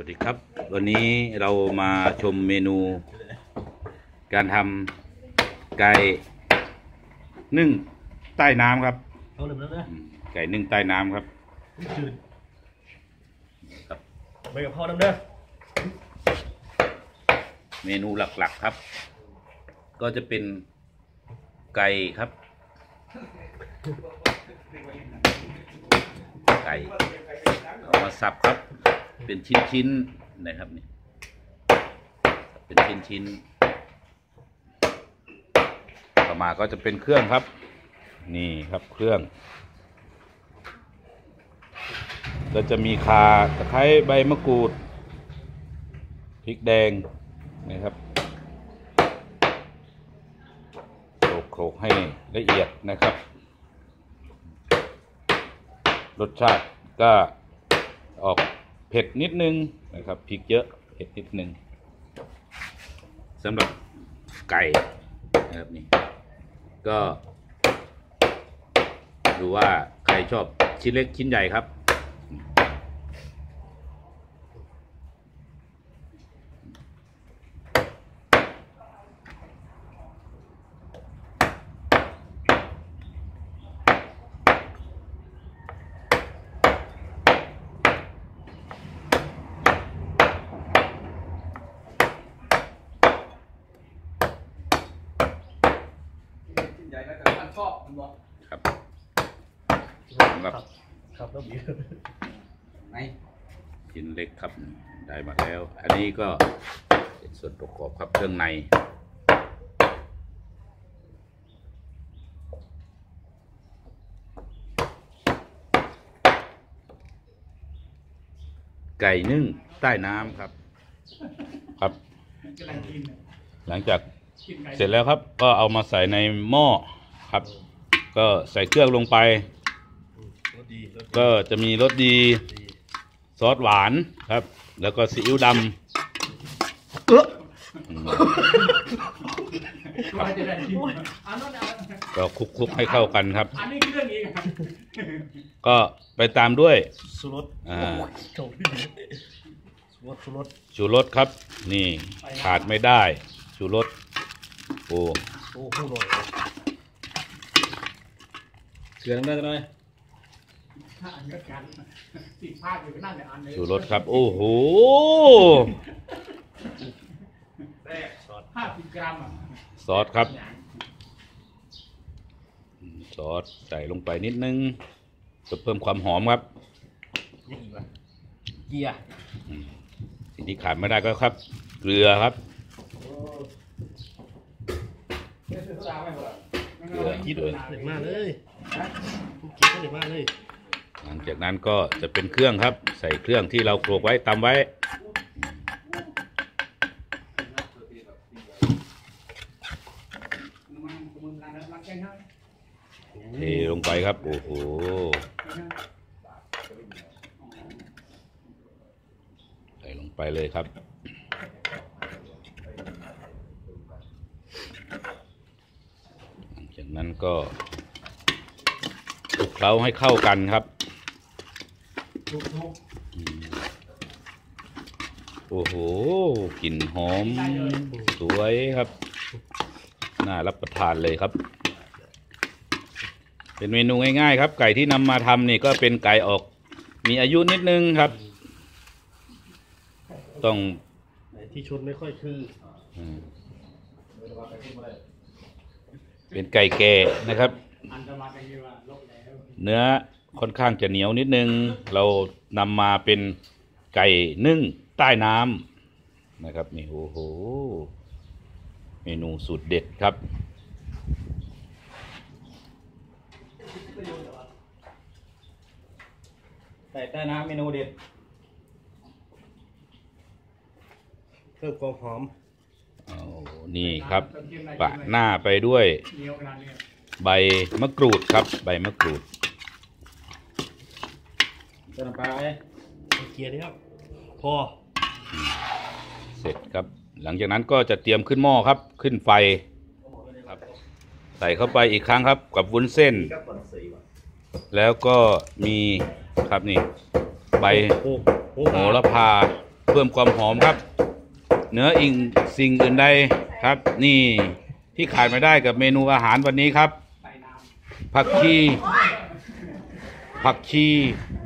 วัสดีครับ วันนี้เรามาชมเมนู การทำไก่นึ่งใต้น้ำครับเอาหนึ่งแล้วนะอืมไก่นึ่งใต้น้ำครับจืดครับไปกับพ่อน้ำเด้อเมนูหลักๆครับ ก็จะเป็นไก่ครับ ไก่เอามาสับครับ เป็นชิ้นๆนะครับนี่เป็นชิ้นๆต่อมาก็จะเป็นเครื่องครับ นี่ครับเครื่อง ก็จะมีคาตะไคร้ใบมะกรูดพริกแดงนะครับโขลกโขลกให้ละเอียดนะครับ รสชาติก็ออก เผ็ดนิดนึงนะครับพริกเยอะเผ็ดนิดนึงสำหรับไก่นะครับนี่ก็ดูว่าใครชอบชิ้นเล็กชิ้นใหญ่ครับ ใหญ่แล้วแต่ท่านชอบคุณบอกครับสำหรับครับแล้วบีไหนชิ้นเล็กครับได้มาแล้ว อันนี้ก็เป็นส่วนประกอบครับเครื่องในไก่นึ่งใต้น้ำครับ ครับกำลังกินน่ะหลังจากกินไก่ เสร็จแล้วครับก็เอามาใส่ในหม้อครับ ก็ใส่เครื่องลงไป รสดีรสก็จะมีรสดีดีซอสหวานครับ แล้วก็ซีอิ๊วดำอืมว่าจะได้กินอันนั้นอันนั้นก็คลุกๆให้เข้ากันครับ อันนี้คือเรื่องอีกอะก็ไปตามด้วยสุรสอ่าโฉบพี่ดีสุรสสุรสชูรสครับ นี่ขาดไม่ได้ชูรส โอ้โอ้โหหน่อยเสือน้ำได้ไหมถ้าอันก็กันติดพลาดอยู่ก็นั่นแหละอันเลยชูรสครับ โอ้โหแรกช็อตห้าสิบกรัมอะซอสครับ ซอสใส่ลงไปนิดนึงเพื่อเพิ่มความหอมครับนี่อีกวะเกียร์สิ่งที่ขาดไม่ได้ก็ครับ เกลือครับ เดี๋ยวซื้อโซดาไว้หมดอะเกลือกินเกลือเด็ดมากเลยกินก็เด็ดมากเลย หลังจากนั้นก็จะเป็นเครื่องครับ ใส่เครื่องที่เราโขลกไว้ตำไว้น้ำมันกระมุนร้านนั้นร้านแกงให้เทลงไปครับ โอ้โหใส่ลงไปเลยครับ ห ลังจากนั้นก็คลุกเคล้าให้เข้ากันครับทุกทุกโอ้โหกลิ่นหอม สวยครับ น่ารับประทานเลยครับ เป็นเมนูง่ายๆครับ ไก่ที่นำมาทำนี่ก็เป็นไก่ออก มีอายุนิดนึงครับ ต้องไหนที่ชนไม่ค่อยคืออืม เป็นไก่แก่นะครับ เนื้อค่อนข้างจะเหนียวนิดนึง เรานำมาเป็นไก่นึ่งใต้น้ำนะครับนี่โอ้โหเมนูสูตรเด็ดครับใส่ใต้น้ำเมนูเด็ดเพิ่มความหอม นี่ครับปะหน้าไปด้วยเหนียวขนาดนี้ใบมะกรูดครับ ใบมะกรูดเติมน้ำปลาไหมเกียร์นี่ครับพอเสร็จครับ หลังจากนั้นก็จะเตรียมขึ้นหม้อครับ ขึ้นไฟครับใส่เข้าไปอีกครั้งครับ กับวุ้นเส้น แล้วก็มีครับนี่ ใบโอ้โหโหระพาเพื่อพิ่มความหอมครับเหนืออิงสิ่งอื่นใด ครับนี่ที่ขาดไม่ได้กับเมนูอาหารวันนี้ครับใส่น้ผักชีผักชี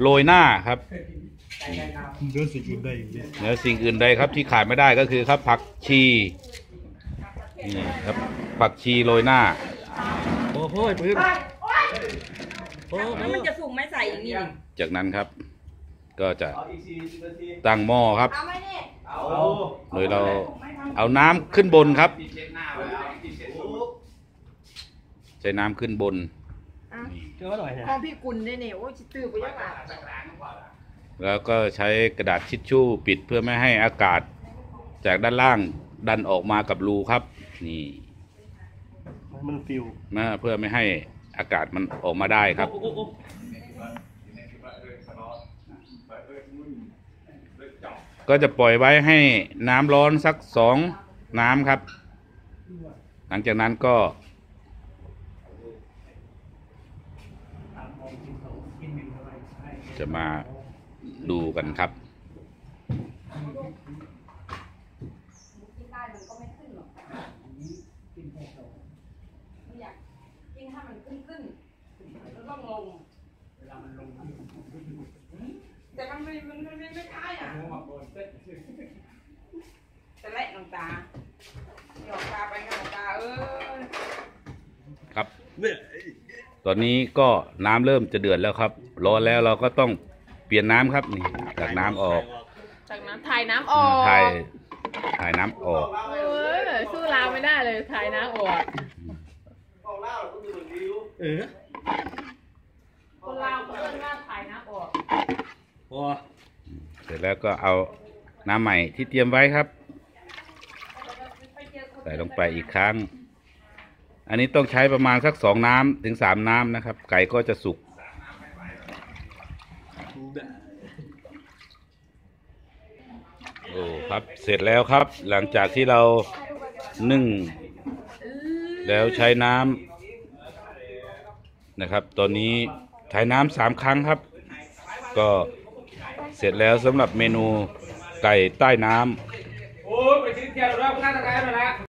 โรยหน้าครับำใส่ได้น้ำเรื่องสิ่งอื่นใดอีกเนี่ยเหนือสิ่งอื่นใดครับที่ขาดไม่ได้ก็คือครับ ผักชีนี่ครับผักชีโรยหน้าโอ้โหปืนโอ้โหแล้วมันจะสุกไหม่ใส่อย่างนี้ดิจากนั้นครับ ก็จะตั้งหม้อครับ เอาไหมเนี่ยโดยเราเอาน้ำขึ้นบนครับ ใช้น้ำขึ้นบนอะเจอหน่อยเนี่ยของพี่กุลได้เนี่ยโอ้ยจิตื่นไปยังไงแล้วก็ใช้กระดาษทิชชู่ปิดเพื่อไม่ให้อากาศ จากด้านล่างดันออกมากับรูครับ นี่มันฟิวนะเพื่อไม่ให้อากาศมันออกมาได้ครับ โอ้โอ้โอ้ ก็จะปล่อยไว้ให้น้ำร้อนสักสองน้ำครับ หลังจากนั้นก็ จะมาดูกันครับถ้ามันขึ้นขึ้นมันต้องลงเวลามันลงที่ แต่มันไม่มันไม่ไม่ใช่อะหัวมาบนเส้นแต่แหละน้องตาหยอกตาไปน้องตาเออครับเนี่ยตอนนี้ก็น้ำเริ่มจะเดือดแล้วครับ ร้อนแล้วเราก็ต้องเปลี่ยนน้ำครับนี่จากน้ำออกจากน้ำถ่ายน้ำออกถ่ายถ่ายน้ำออก เออสู้ลาวไม่ได้เลยถ่ายน้ำออก เออ คนลาวเขาเรียกว่าถ่ายน้ำออก พอ เส ร็จแล้วก็เอาน้ำใหม่ที่เตรียมไว้ครับ ใส่ลงไปอีกครั้ง อันนี้ต้องใช้ประมาณสักสองน้ำถึงสามน้ำนะครับ ไก่ก็จะสุก โอ้ครับเสร็จแล้วครับ หลังจากที่เรานึ่ง แล้วใช้น้ำนะครับ ตอนนี้ใช้น้ำสามครั้งครับ ก็ เสร็จแล้วสำหรับเมนูไก่ใต้น้ำ